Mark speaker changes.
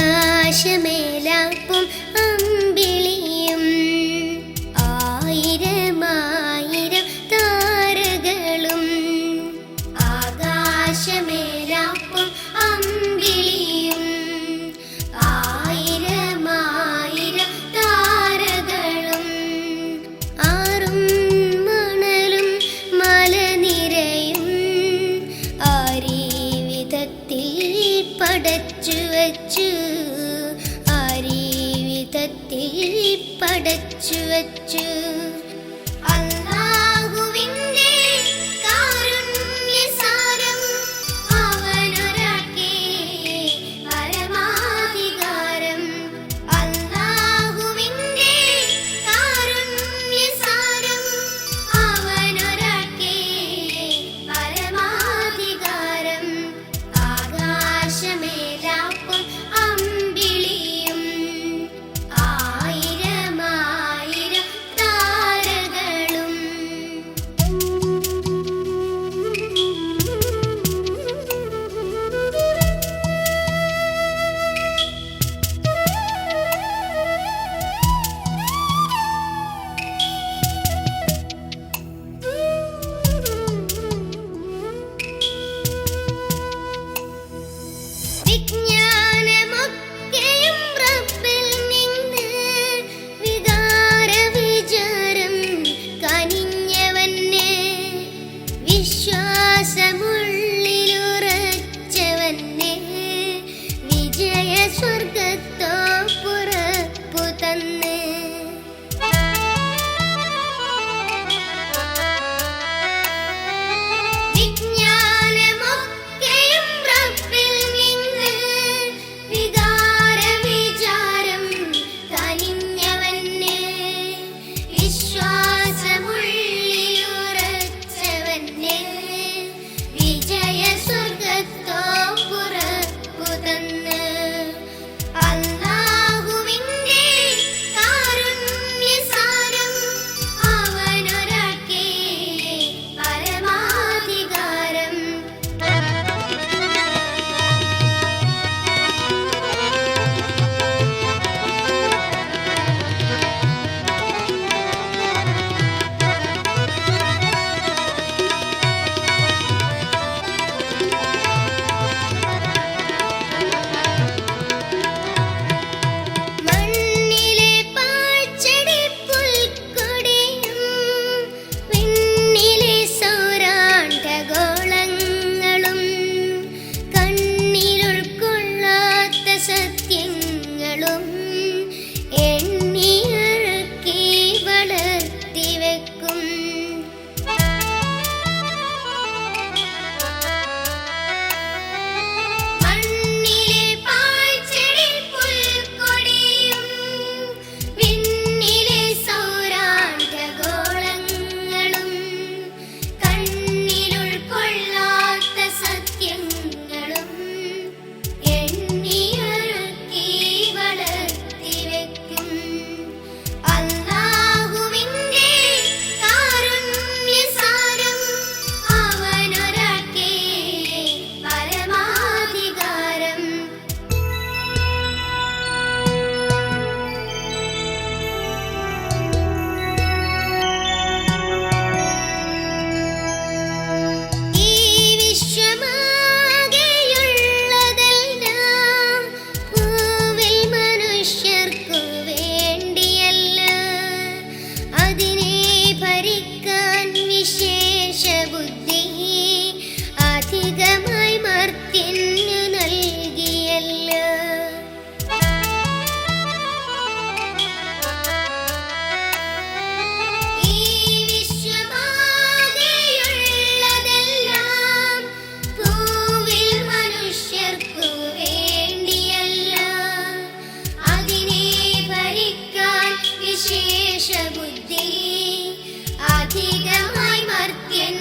Speaker 1: ആകാശമേലാപ്പും അമ്പിളിയും. ആയിരമായിരം താരകളും ആകാശമേലാപ്പും അമ്പിളിയും. ആയിരമായിരം താരകളും ആറും മണലും മലനിരയും ആരീവിധത്തിൽ പടച്ചു വച്ചു வச்சு வச்சு അധികമായി മർത്യൻ